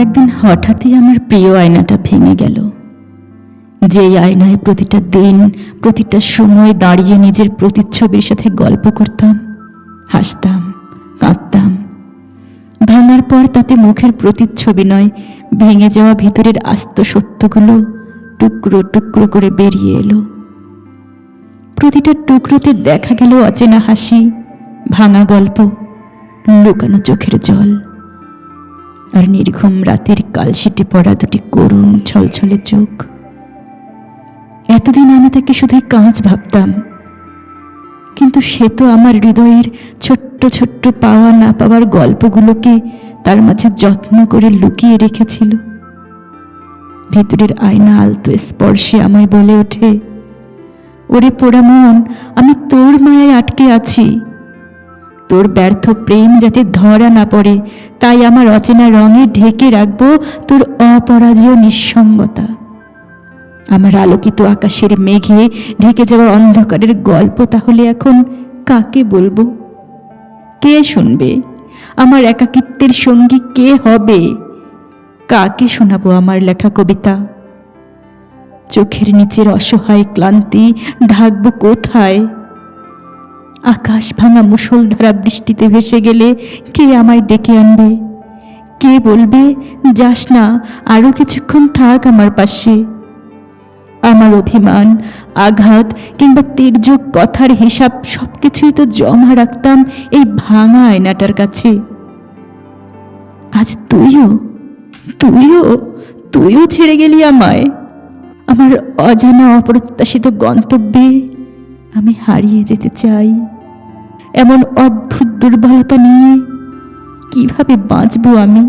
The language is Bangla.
একদিন হঠাৎই আমার প্রিয় আয়নাটা ভেঙে গেল। যেই আয়নায় প্রতিটা দিন, প্রতিটা সময় দাঁড়িয়ে নিজের প্রতিচ্ছবির সাথে গল্প করতাম, হাসতাম, কাঁদতাম। ভাঙার পর তাতে মুখের প্রতিচ্ছবি নয়, ভেঙে যাওয়া ভিতরের আস্ত সত্যগুলো টুকরো টুকরো করে বেরিয়ে এলো। প্রতিটা টুকরোতে দেখা গেল অচেনা হাসি, ভাঙা গল্প, লুকানো চোখের জল। আর নির্ঘুম রাতের কালশিটে পড়া দুটি করুণ ছলছলে চোখ। এতদিন আমি তাকে শুধুই কাঁচ ভাবতাম। কিন্তু সে তো আমার হৃদয়ের ছোট্ট ছোট্ট পাওয়া না পাওয়ার গল্পগুলোকে তার মাঝে যত্ন করে লুকিয়ে রেখেছিল। ভেতরের আয়না আলতো স্পর্শে আমায় বলে ওঠে, ওরে পোড়া মন আমি তোর মায়ায় আটকে আছি। তোর ব্যর্থ প্রেম যাতে ধরা না পড়ে, তাই আমার অচেনা রঙে ঢেকে রাখব তোর অপরাজেয় নিঃসঙ্গতা। আমার আলোকিত আকাশের মেঘে ঢেকে যাওয়া অন্ধকারের গল্প তাহলে এখন কাকে বলব? কে শুনবে? আমার একাকিত্বের সঙ্গী কে হবে? কাকে শোনাবো আমার লেখা কবিতা? চোখের নিচের অসহায় ক্লান্তি ঢাকবো কোথায়? আকাশ ভাঙা মুষলধারা বৃষ্টিতে ভেসে গেলে কে আমায় ডেকে আনবে? কে বলবে, যাস না আরও কিছুক্ষণ থাক আমার পাশে আমার অভিমান, আঘাত কিংবা তির্যক কথার হিসাব সব কিছুই তো জমা রাখতাম এই ভাঙা আয়নাটার কাছে। আজ তুইও তুইও তুইও ছেড়ে গেলি আমায়। আমার অজানা অপ্রত্যাশিত গন্তব্যে আমি হারিয়ে যেতে চাই। এমন অদ্ভুত দুর্বলতা নিয়ে কীভাবে বাঁচবো আমি?